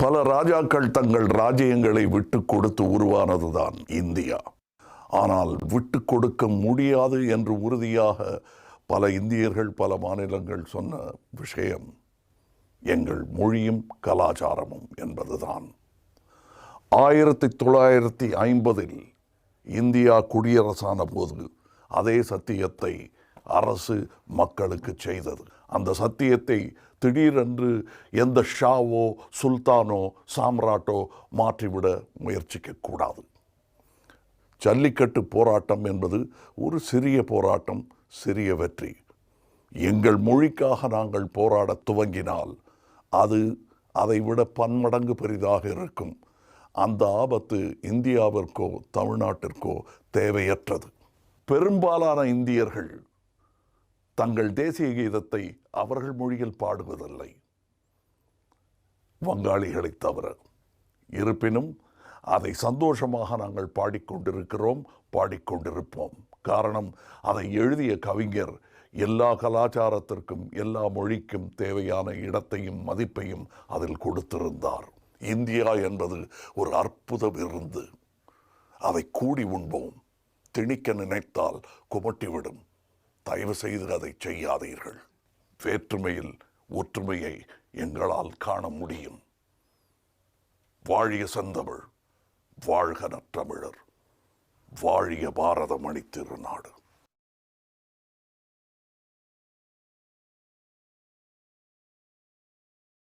பல ராஜாக்கள் தங்கள் ராஜ்யங்களை விட்டு கொடுத்து உருவானதுதான் இந்தியா. ஆனால் விட்டு கொடுக்க முடியாது என்று உறுதியாக பல இந்தியர்கள் பல மாநிலங்கள் சொன்ன விஷயம் எங்கள் மொழியும் கலாச்சாரமும் என்பதுதான். ஆயிரத்தி தொள்ளாயிரத்தி ஐம்பதில் இந்தியா குடியரசான போது அதே சத்தியத்தை அரசு மக்களுக்கு செய்தது. அந்த சத்தியத்தை திடீரென்று எந்த ஷாவோ சுல்தானோ சாம்ராட்டோ மாற்றிவிட முயற்சிக்க கூடாது. ஜல்லிக்கட்டு போராட்டம் என்பது ஒரு சிறிய போராட்டம் சிறிய வெற்றி. எங்கள் மொழிக்காக நாங்கள் போராட துவங்கினால் அது அதைவிட பன்மடங்கு பெரிதாக இருக்கும். அந்த ஆபத்து இந்தியாவிற்கோ தமிழ்நாட்டிற்கோ தேவையற்றது. பெரும்பாலான இந்தியர்கள் தங்கள் தேசிய கீதத்தை அவர்கள் மொழியில் பாடுவதில்லை. வங்காளிகளை தவிர. இருப்பினும் அதை சந்தோஷமாக நாங்கள் பாடிக்கொண்டிருக்கிறோம் பாடிக்கொண்டிருப்போம். காரணம் அதை எழுதிய கவிஞர் எல்லா கலாச்சாரத்திற்கும் எல்லா மொழிக்கும் தேவையான இடத்தையும் மதிப்பையும் அதில் கொடுத்திருந்தார். இந்தியா என்பது ஒரு அற்புத விருந்து. அதை கூடி உண்போம். திணிக்க நினைத்தால் குமட்டிவிடும். தயவு செய்து அதை செய்யாதீர்கள். வேற்றுமையில் ஒற்றுமையை எங்களால் காண முடியும். வாழிய செந்தமிழ் வாழ்க நற்றமிழர் வாழிய பாரத மணி திருநாடு.